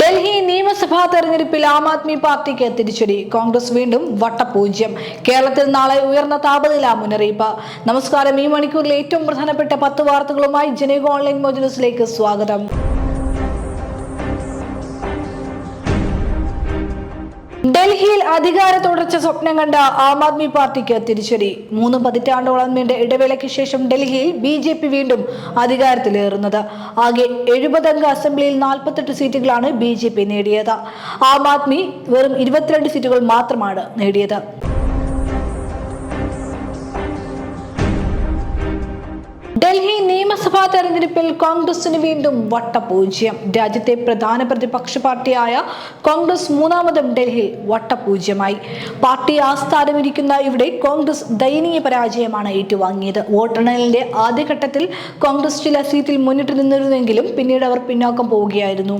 ഡൽഹി നിയമസഭാ തെരഞ്ഞെടുപ്പിൽ ആം ആദ്മി പാർട്ടിക്ക് തിരിച്ചടി. കോൺഗ്രസ് വീണ്ടും വട്ടപൂജ്യം. കേരളത്തിൽ നാളെ ഉയർന്ന താപനില മുന്നറിയിപ്പ്. നമസ്കാരം. ഈ മണിക്കൂറിലെ ഏറ്റവും പ്രധാനപ്പെട്ട പത്ത് വാർത്തകളുമായി ജനകോ ഓൺലൈൻ മോജുലസിലേക്ക് സ്വാഗതം. ഡൽഹിയിൽ അധികാര തുടർച്ച സ്വപ്നം കണ്ട ആം ആദ്മി പാർട്ടിക്ക് തിരിച്ചടി. മൂന്ന് പതിറ്റാണ്ടോളം നീണ്ട ഇടവേളയ്ക്ക് ശേഷം ഡൽഹിയിൽ ബി ജെ പി വീണ്ടും അധികാരത്തിലേറുന്നത്. ആകെ എഴുപതംഗ അസംബ്ലിയിൽ നാൽപ്പത്തെട്ട് സീറ്റുകളാണ് ബി ജെ പി നേടിയത്. ആം ആദ്മി വെറും ഇരുപത്തിരണ്ട് സീറ്റുകൾ മാത്രമാണ് നേടിയത്. തെരഞ്ഞെടുപ്പിൽ കോൺഗ്രസിന് വീണ്ടും വട്ടപൂജ്യം. രാജ്യത്തെ പ്രധാന പ്രതിപക്ഷ പാർട്ടിയായ കോൺഗ്രസ് മൂന്നാമതും ഡൽഹിയിൽ വട്ടപൂജ്യമായി. പാർട്ടി ആസ്ഥാനമിരിക്കുന്ന ഇവിടെ കോൺഗ്രസ് ദയനീയ പരാജയമാണ് ഏറ്റുവാങ്ങിയത്. വോട്ടെണ്ണലിന്റെ ആദ്യഘട്ടത്തിൽ കോൺഗ്രസ് ചില സീറ്റിൽ മുന്നിട്ട് നിന്നിരുന്നെങ്കിലും പിന്നീട് അവർ പിന്നോക്കം പോവുകയായിരുന്നു.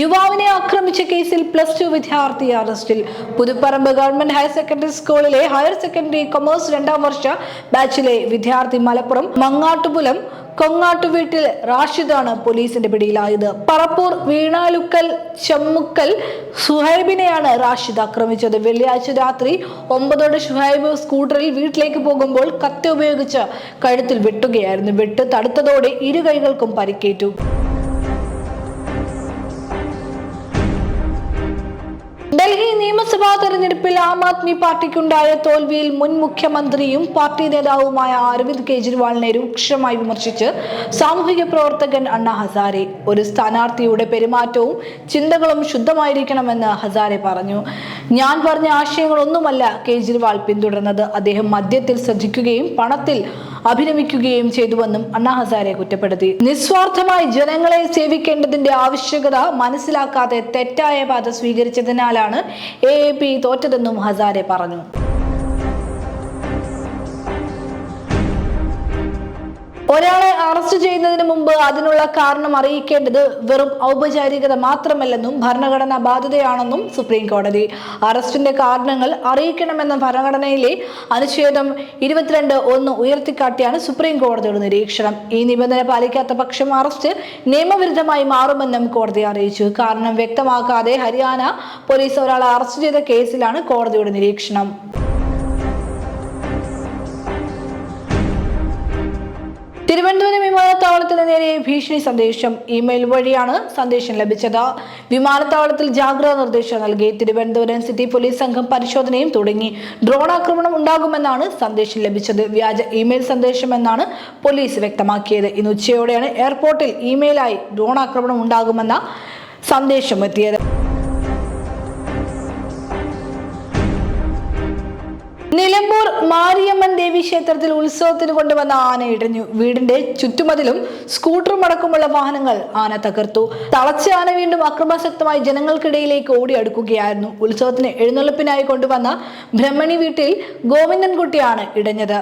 യുവാവിനെ ആക്രമിച്ച കേസിൽ പ്ലസ് ടു വിദ്യാർത്ഥി അറസ്റ്റിൽ. പുതുപ്പറമ്പ് ഗവൺമെന്റ് ഹയർ സെക്കൻഡറി സ്കൂളിലെ ഹയർ സെക്കൻഡറി കൊമേഴ്സ് രണ്ടാം വർഷ ബാച്ചിലെ വിദ്യാർത്ഥി മലപ്പുറം മങ്ങാട്ടുപുലം കൊങ്ങാട്ടുവീട്ടിൽ റാഷിദാണ് പോലീസിന്റെ പിടിയിലായത്. പറപ്പൂർ വീണാലുക്കൽ ചെമ്മുക്കൽ സുഹൈബിനെയാണ് റാഷിദ് ആക്രമിച്ചത്. വെള്ളിയാഴ്ച രാത്രി ഒമ്പതോടെ ഷുഹൈബ് സ്കൂട്ടറിൽ വീട്ടിലേക്ക് പോകുമ്പോൾ കത്തി ഉപയോഗിച്ച് കഴുത്തിൽ വെട്ടുകയായിരുന്നു. വെട്ട് തടുത്തതോടെ ഇരു കൈകൾക്കും പരിക്കേറ്റു. ഡൽഹി നിയമസഭാ തെരഞ്ഞെടുപ്പിൽ ആം ആദ്മി പാർട്ടിക്കുണ്ടായ തോൽവിയിൽ മുൻ മുഖ്യമന്ത്രിയും പാർട്ടി നേതാവുമായ അരവിന്ദ് കെജ്രിവാളിനെ രൂക്ഷമായി വിമർശിച്ച് സാമൂഹിക പ്രവർത്തകൻ അണ്ണ ഹസാരെ. ഒരു സ്ഥാനാർത്ഥിയുടെ പെരുമാറ്റവും ചിന്തകളും ശുദ്ധമായിരിക്കണമെന്ന് ഹസാരെ പറഞ്ഞു. ഞാൻ പറഞ്ഞ ആശയങ്ങളൊന്നുമല്ല കേജ്രിവാൾ പിന്തുടർന്നത്. അദ്ദേഹം മദ്യത്തിൽ ശ്രദ്ധിക്കുകയും പണത്തിൽ അഭിനമിക്കുകയും ചെയ്തുവെന്നും അണ്ണ ഹസാരെ കുറ്റപ്പെടുത്തി. നിസ്വാർത്ഥമായി ജനങ്ങളെ സേവിക്കേണ്ടതിന്റെ ആവശ്യകത മനസ്സിലാക്കാതെ തെറ്റായ പാത സ്വീകരിച്ചതിനാലാണ് എ എ പി തോറ്റതെന്നും ഹസാരെ പറഞ്ഞു. ഒരാളെ അറസ്റ്റ് ചെയ്യുന്നതിന് മുമ്പ് അതിനുള്ള കാരണം അറിയിക്കേണ്ടത് വെറും ഔപചാരികത മാത്രമല്ലെന്നും ഭരണഘടനാ ബാധ്യതയാണെന്നും സുപ്രീം കോടതി. അറസ്റ്റിന്റെ കാരണങ്ങൾ അറിയിക്കണമെന്ന ഭരണഘടനയിലെ അനുച്ഛേദം ഇരുപത്തിരണ്ട് ഒന്ന് ഉയർത്തിക്കാട്ടിയാണ് സുപ്രീം കോടതിയുടെ നിരീക്ഷണം. ഈ നിബന്ധന പാലിക്കാത്ത പക്ഷം അറസ്റ്റ് നിയമവിരുദ്ധമായി മാറുമെന്നും കോടതി അറിയിച്ചു. കാരണം വ്യക്തമാക്കാതെ ഹരിയാന പോലീസ് ഒരാളെ അറസ്റ്റ് ചെയ്ത കേസിലാണ് കോടതിയുടെ നിരീക്ഷണം. തിരുവനന്തപുരം വിമാനത്താവളത്തിന് നേരെ ഭീഷണി സന്ദേശം ഇമെയിൽ വഴിയാണ് സന്ദേശം ലഭിച്ചത്. വിമാനത്താവളത്തിൽ ജാഗ്രതാ നിർദ്ദേശം നൽകി. തിരുവനന്തപുരം സിറ്റി പോലീസ് സംഘം പരിശോധനയും തുടങ്ങി. ഡ്രോൺ ആക്രമണം ഉണ്ടാകുമെന്നാണ് സന്ദേശം ലഭിച്ചത്. വ്യാജ ഇമെയിൽ സന്ദേശമെന്നാണ് പോലീസ് വ്യക്തമാക്കിയത്. ഇന്ന് ഉച്ചയോടെയാണ് എയർപോർട്ടിൽ ഇമെയിലായി ഡ്രോൺ ആക്രമണം ഉണ്ടാകുമെന്ന സന്ദേശം നിലമ്പൂർ മാരിയമ്മൻ ദേവി ക്ഷേത്രത്തിൽ ഉത്സവത്തിന് കൊണ്ടുവന്ന ആന ഇടിഞ്ഞു. വീടിന്റെ ചുറ്റുമതിലും സ്കൂട്ടറും അടക്കമുള്ള വാഹനങ്ങൾ ആന തകർത്തു. തളച്ച ആന വീണ്ടും അക്രമാസക്തമായി ജനങ്ങൾക്കിടയിലേക്ക് ഓടിയടുക്കുകയായിരുന്നു. ഉത്സവത്തിന് എഴുന്നള്ളിപ്പിനായി കൊണ്ടുവന്ന ബ്രഹ്മണി വീട്ടിൽ ഗോവിന്ദൻകുട്ടിയാണ് ഇടഞ്ഞത്.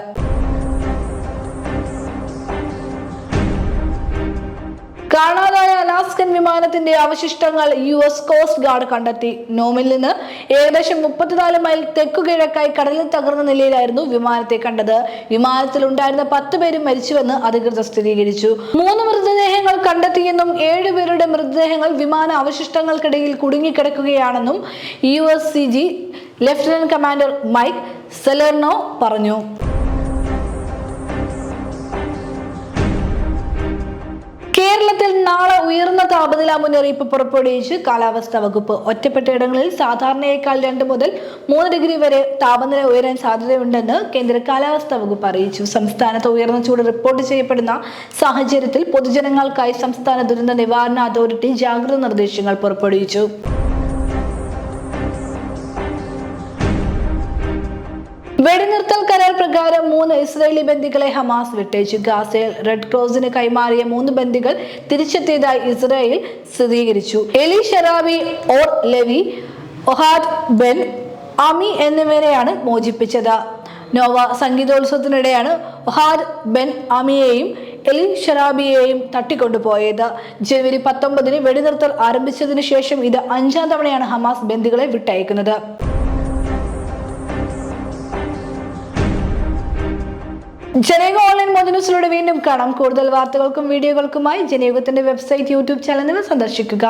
കാണാതായ അലാസ്കൻ വിമാനത്തിന്റെ അവശിഷ്ടങ്ങൾ യു എസ് കോസ്റ്റ് ഗാർഡ് കണ്ടെത്തി. നോമിൽ നിന്ന് ഏകദേശം മുപ്പത്തിനാല് മൈൽ തെക്കുകിഴക്കായി കടലിൽ തകർന്ന നിലയിലായിരുന്നു വിമാനത്തെ കണ്ടത്. വിമാനത്തിൽ ഉണ്ടായിരുന്ന പത്ത് പേരും മരിച്ചുവെന്ന് അധികൃതർ സ്ഥിരീകരിച്ചു. മൂന്ന് മൃതദേഹങ്ങൾ കണ്ടെത്തിയെന്നും ഏഴുപേരുടെ മൃതദേഹങ്ങൾ വിമാന അവശിഷ്ടങ്ങൾക്കിടയിൽ കുടുങ്ങിക്കിടക്കുകയാണെന്നും U S C G lieutenant commander Mike Salerno പറഞ്ഞു. കേരളത്തിൽ നാളെ ഉയർന്ന താപനില മുന്നറിയിപ്പ് പുറപ്പെടുവിച്ച് കാലാവസ്ഥാ വകുപ്പ് ഒറ്റപ്പെട്ട ഇടങ്ങളിൽ സാധാരണയേക്കാൾ രണ്ട് മുതൽ മൂന്ന് ഡിഗ്രി വരെ താപനില ഉയരാൻ സാധ്യതയുണ്ടെന്ന് കേന്ദ്ര കാലാവസ്ഥാ വകുപ്പ് അറിയിച്ചു. സംസ്ഥാനത്ത് ഉയർന്ന ചൂട് റിപ്പോർട്ട് ചെയ്യപ്പെടുന്ന സാഹചര്യത്തിൽ പൊതുജനങ്ങൾക്കായി സംസ്ഥാന ദുരന്ത നിവാരണ അതോറിറ്റി ജാഗ്രത നിർദ്ദേശങ്ങൾ പുറപ്പെടുവിച്ചു. വെടിനിർത്തൽ കരാർ പ്രകാരം മൂന്ന് ഇസ്രായേലി ബന്ദികളെ ഹമാസ് വിട്ടയച്ചു. ഗാസയിൽ റെഡ് ക്രോസിന് കൈമാറിയ മൂന്ന് ബന്ദികൾ തിരിച്ചെത്തിയതായി ഇസ്രായേൽ സ്ഥിരീകരിച്ചു. Eli Sharabi Or Levy Ohad Ben Ami എന്നിവരെയാണ് മോചിപ്പിച്ചത്. നോവ സംഗീതോത്സവത്തിനിടെയാണ് ഒഹാദ് ബെൻ അമിയെയും എലി ഷറാബിയെയും തട്ടിക്കൊണ്ടുപോയത്. ജനുവരി പത്തൊമ്പതിന് വെടിനിർത്തൽ ആരംഭിച്ചതിനു ശേഷം ഇത് അഞ്ചാം തവണയാണ് ഹമാസ് ബന്ദികളെ വിട്ടയക്കുന്നത്. ജനയുഗ ഓൺലൈൻ മോജനൂസിലൂടെ വീണ്ടും കാണാം. കൂടുതൽ വാർത്തകൾക്കും വീഡിയോകൾക്കുമായി ജനയുഗത്തിന്റെ വെബ്സൈറ്റ് യൂട്യൂബ് ചാനലുകൾ സന്ദർശിക്കുക.